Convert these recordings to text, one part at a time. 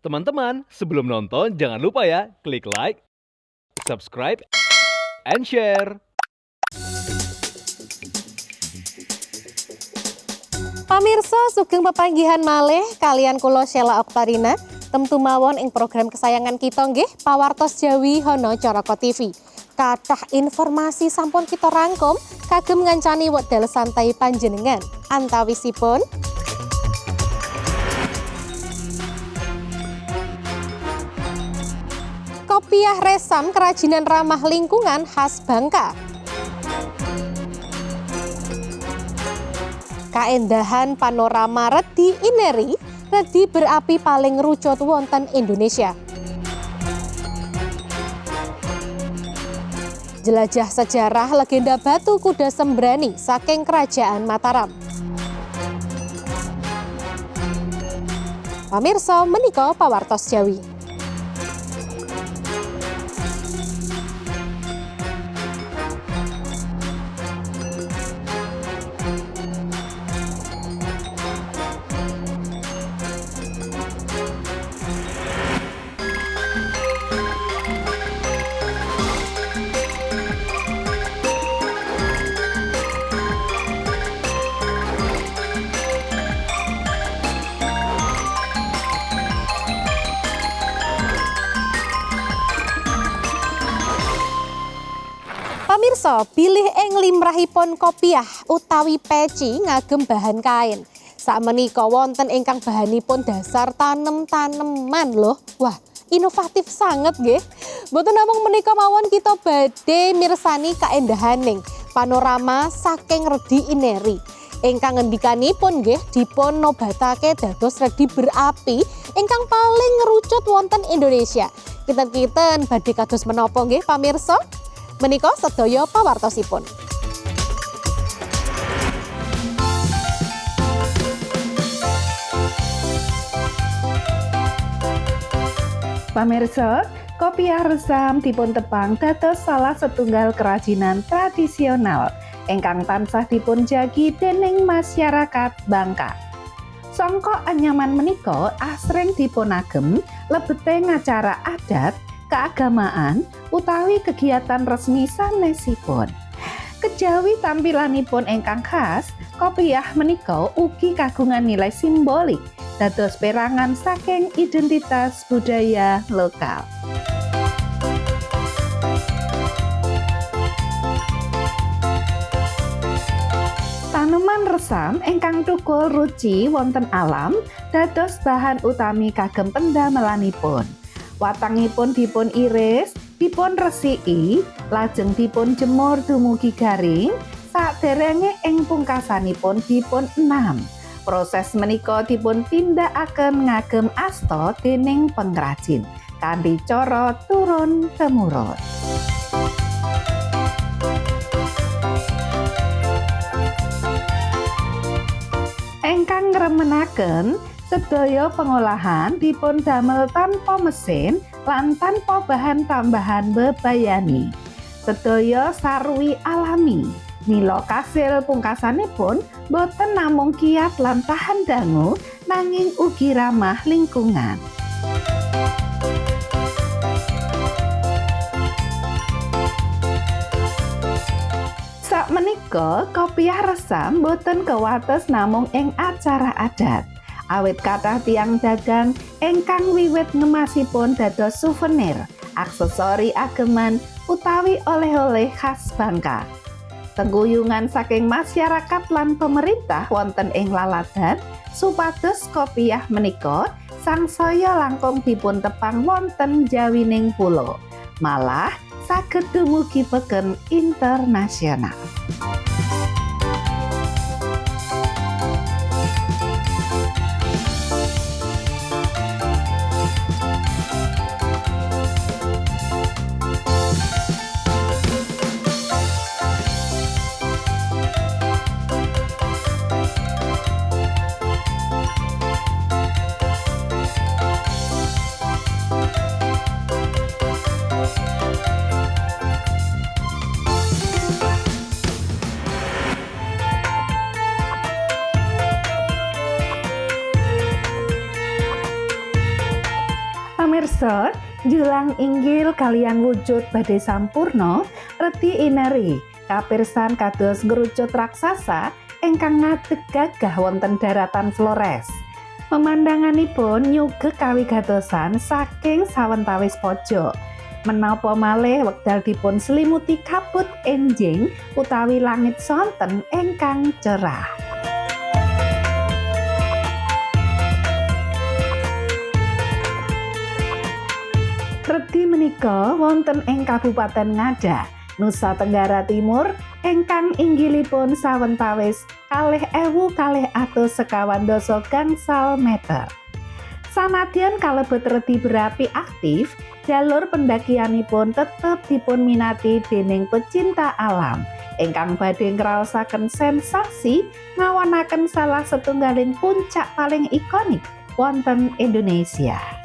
Teman-teman, sebelum nonton jangan lupa ya klik like, subscribe, and share. Pamirsa sugeng pepanggihan malih kalian kula Sheila Oktarina temtu mawon ing program kesayangan kita nggih Pawartos Jawi Hono Coroko TV. Kathah informasi sampun kita rangkum kagem ngancani wekdal santai panjenengan. Antawisipun Kopiah resam kerajinan ramah lingkungan khas Bangka. Kaendahan panorama Redi Ineri, Redi berapi paling rucut wonten Indonesia. Jelajah sejarah legenda batu kuda sembrani saking kerajaan Mataram. Pamirsa menika pawartos Jawi. Pamirsa, bilih ing limrahipun kopiah utawi peci ngagem bahan kain. Sakmenika wonten ingkang bahanipun dasar tanem-taneman loh. Wah, inovatif sangat nggih. Mboten namung menika mawon kita badhe mirsani kaendahaning panorama saking Redi Ineri. Ingkang ngendikanipun nggih dipun nobatake dados redi berapi ingkang paling ngerucut wonten Indonesia. Kinten-kinten badhe kados menapa nggih pamirsa? Menika sedaya pawartosipun. Pamirsa, kopiah resam dipun tepang dados salah setunggal kerajinan tradisional ingkang tansah dipun jagi dening masyarakat Bangka. Songkok anyaman menika asring dipunagem lebete ngacara adat, keagamaan, utawi kegiatan resmi sanesipun. Kejawi tampilanipun ingkang khas, kopiah menika ugi kagungan nilai simbolik dados perangan saking identitas budaya lokal. Taneman resam ingkang tukul ruci wonten alam dados bahan utami kagem pendamelanipun. Watangipun dipun iris, dipun resiki, lajeng dipun jemur dumugi garing, saderenge ing pungkasanipun dipun enam. Proses menika dipun tindakaken ngagem asta dening pengrajin kanthi cara turun temurun. Engkang ngremenaken sedaya pengolahan dipun damel tanpa mesin lan tanpa bahan tambahan bebayani. Sedaya sarwi alami. Mila kasil pungkasanipun boten namung kiat lan tahan dangu nanging ugi ramah lingkungan. Sak menika kopiah resam boten kewates namung ing acara adat. Awit kathah tiang dagang ingkang wiwit ngemasipun dados souvenir, aksesori ageman utawi oleh-oleh khas Bangka. Tengguyungan saking masyarakat lan pemerintah wonten ing laladan supados kopiah menika sangsaya langkung dipun tepang wonten jawining pulo. Malah saged dumugi peken internasional. Pamirsa, julang inggil kalian wujud badhe sampurno reti ineri kapirsan kados ngerucut raksasa ingkang ngadeg gagah wonten daratan Flores. Pemandanganipun nyugek kawigatosan saking sawentawis pojok. Menapa malih wekdal dipun selimuti kabut enjing utawi langit sonten ingkang cerah. Redi menika wonten ing Kabupaten Ngada, Nusa Tenggara Timur, ingkang inggilipun sawentawis kalih ewu kalih atus sekawan dasa gangsal meter. Sanadyan kalebet redi berapi aktif, jalur pendakianipun tetep dipun minati dening pecinta alam ingkang badhe ngraosaken sensasi ngawanaken salah setunggaling puncak paling ikonik wonten Indonesia.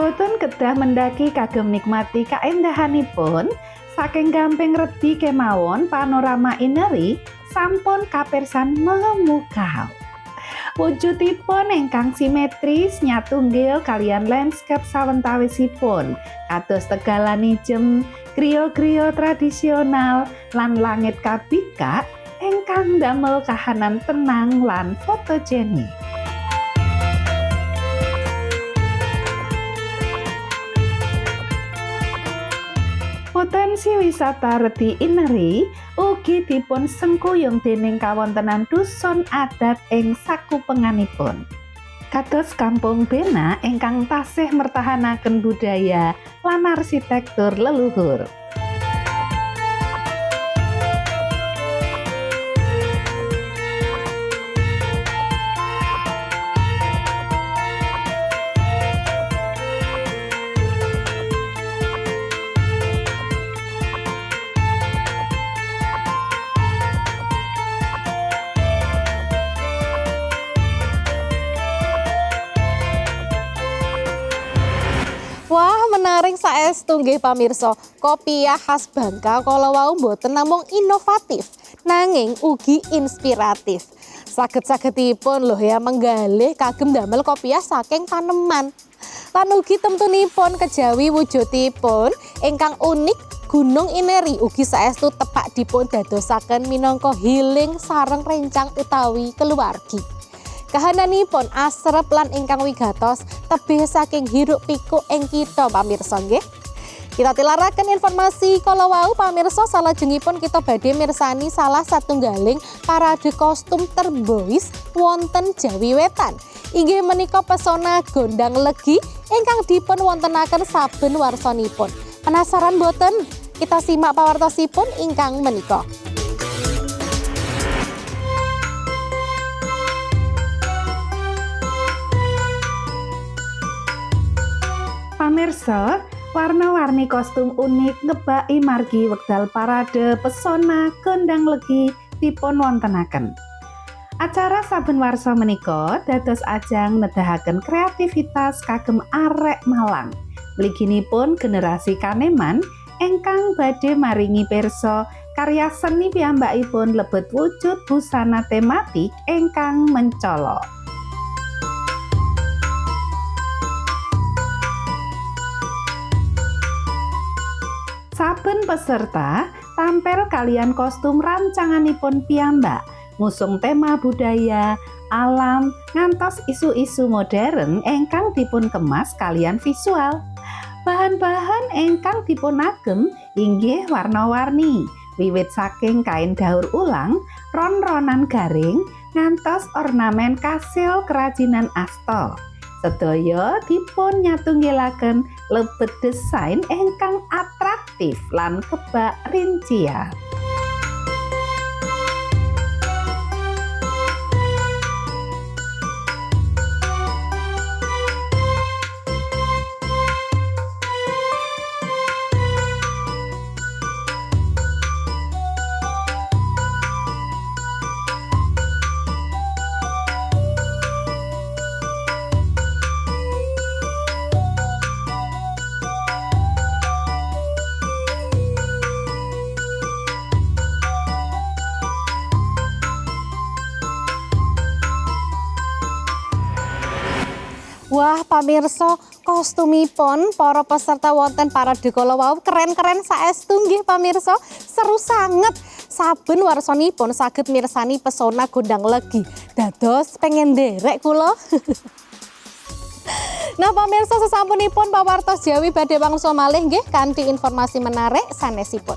Mboten kedah mendaki kagem nikmati kaendahanipun saking gamping redi kemawon panorama ineri sampun kapirsan memukau. Wujudipun ingkang simetris nyatunggil kalian landscape sawentawisipun kados tegalan ijem, griya-griya tradisional lan langit kabikak ingkang damel kahanan tenang lan fotogenik. Potensi wisata Reti Ineri ugi dipun sengkuyung dening kawontenan dusun adat ing sakupenganipun. Kados Kampung Bena ingkang tasih mertahanaken budaya lan arsitektur leluhur. Saestu nggih pamirsa. Kopiah khas Bangka kala wau mboten namung inovatif, nanging ugi inspiratif. Saged-sagedipun lho ya menggalih kagem damel kopiah saking taneman. Lan ugi temtunipun kejawi wujudipun ingkang unik Gunung Ineri ugi saestu tepak dipun dadosaken minangka healing sareng rencang utawi keluargi. Kahananipun asrep lan ingkang wigatos tebih saking hiruk pikuk ing kita pamirsa nggih. Kita tilaraken informasi kalau wau pamirsa salajengipun kita badhe mirsani salah satunggaling parade kostum terbois wonten Jawi Wetan. Inggih menika pesona gondang legi ingkang dipun wontenaken saben warsanipun. Penasaran boten? Kita simak pawartosipun ingkang menika. Pamirsa, warna-warni kostum unik ngebaki margi wekdal parade pesona gondang legi dipun wontenaken. Acara saben warsa menika dados ajang nedahaken kreativitas kagem arek Malang. Mliginipun generasi kaneman ingkang badhe maringi pirsa karya seni piyambakipun lebet wujud busana tematik ingkang mencolok. Peserta tampil kalian kostum rancanganipun piyambak, ngusung tema budaya, alam, ngantos isu-isu modern ingkang dipun kemas kalian visual. Bahan-bahan ingkang dipun agem inggih warna-warni, wiwit saking kain daur ulang, ron-ronan garing, ngantos ornamen kasil kerajinan astol. Sedaya dipun nyatunggilaken lebet desain ingkang atraktif lan kebak rincian. Wah, pamirsa, kostumipun para peserta wonten parade kala wau keren-keren saestu nggih pamirsa. Seru sanget. Saben warsanipun saged mirsani pesona gondang legi. Dados pengen nderek kula. Nah, pamirsa sesampunipun pawartos Jawi badhe wangsul malih nggih kanthi informasi menarik sanesipun.